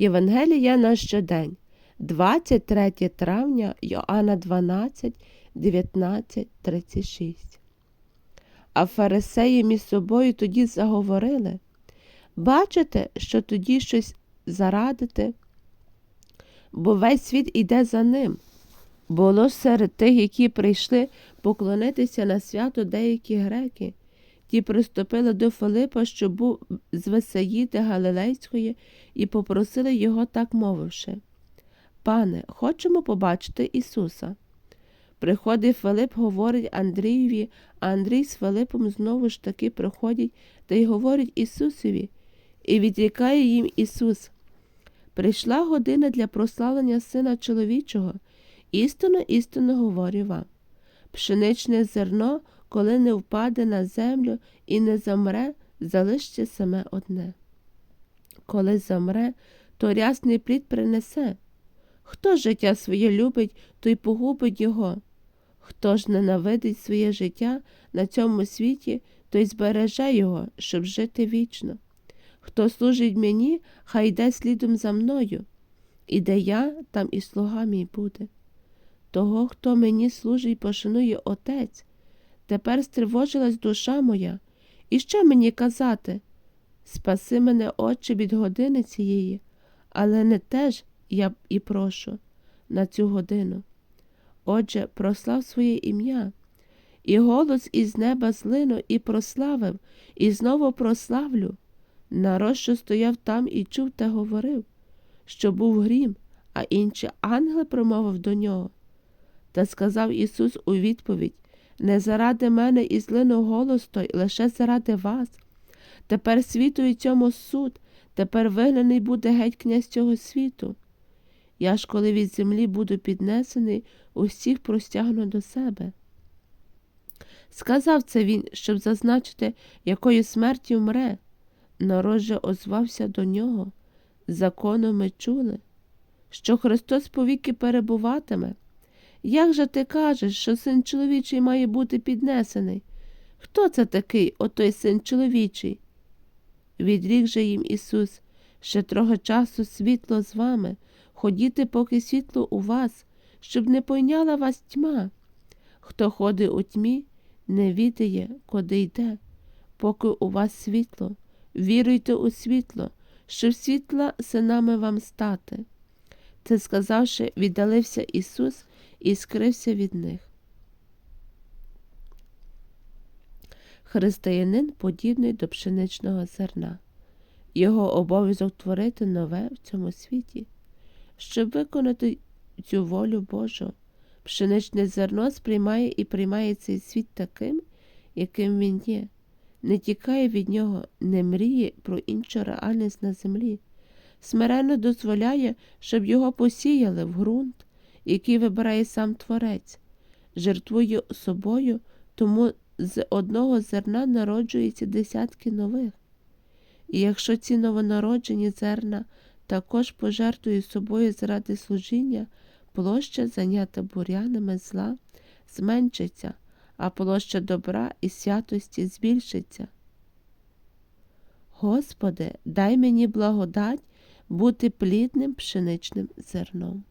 Євангелія на щодень, 23 травня Йоанна 12, 19, 36. А фарисеї між собою тоді заговорили Бачите, що тоді щось зарадите, бо весь світ іде за ним. Було серед тих, які прийшли поклонитися на свято деякі греки. Ті приступили до Филипа, що був з Весаїди Галилейської, і попросили його так мовивши Пане, хочемо побачити Ісуса. Приходить Филип, говорить Андрієві, а Андрій з Филипом знову ж таки приходять та й говорять Ісусові, і відрікає їм Ісус. Прийшла година для прославлення Сина чоловічого. Істинно, істинно говорю вам. Пшеничне зерно, коли не впаде на землю і не замре, залишиться саме одне. Коли замре, то рясний плід принесе. Хто життя своє любить, той погубить його. Хто ж ненавидить своє життя на цьому світі, той збереже його, щоб жити вічно. Хто служить мені, хай йде слідом за мною, і де я, там і слуга мій буде. Того, хто мені служить, пошанує Отець. Тепер стривожилась душа моя, і що мені казати? Спаси мене, Отче, від години цієї, але не теж я і прошу на цю годину. Отже, прослав своє ім'я, і голос із неба злинув і прославив, і знову прославлю. Народ, стояв там і чув та говорив, що був грім, а інші ангел промовив до нього. Та сказав Ісус у відповідь Не заради мене і злинув голос той, лише заради вас. Тепер світу і цьому суд, тепер вигнаний буде геть князь цього світу. Я ж, коли від землі буду піднесений, усіх простягну до себе. Сказав це він, щоб зазначити, якою смерті вмре. Народ же озвався до нього. Законом ми чули, що Христос повіки перебуватиме. Як же ти кажеш, що син чоловічий має бути піднесений? Хто це такий, отой син чоловічий? Відрік же їм Ісус, ще трохи часу світло з вами, ходіти, поки світло у вас, щоб не пойняла вас тьма. Хто ходить у тьмі, не відає, куди йде, поки у вас світло. Віруйте у світло, щоб світла синами вам стати. Це сказавши, віддалився Ісус і скрився від них. Християнин подібний до пшеничного зерна, його обов'язок творити нове в цьому світі, щоб виконати цю волю Божу. Пшеничне зерно сприймає і приймає цей світ таким, яким він є, не тікає від нього, не мріє про іншу реальність на землі, смиренно дозволяє, щоб його посіяли в ґрунт, який вибирає сам Творець, жертвує собою, тому з одного зерна народжується десятки нових. І якщо ці новонароджені зерна також пожертвують собою заради служіння, площа, зайнята бурянами зла, зменшиться, а площа добра і святості збільшиться. Господи, дай мені благодать бути плідним пшеничним зерном.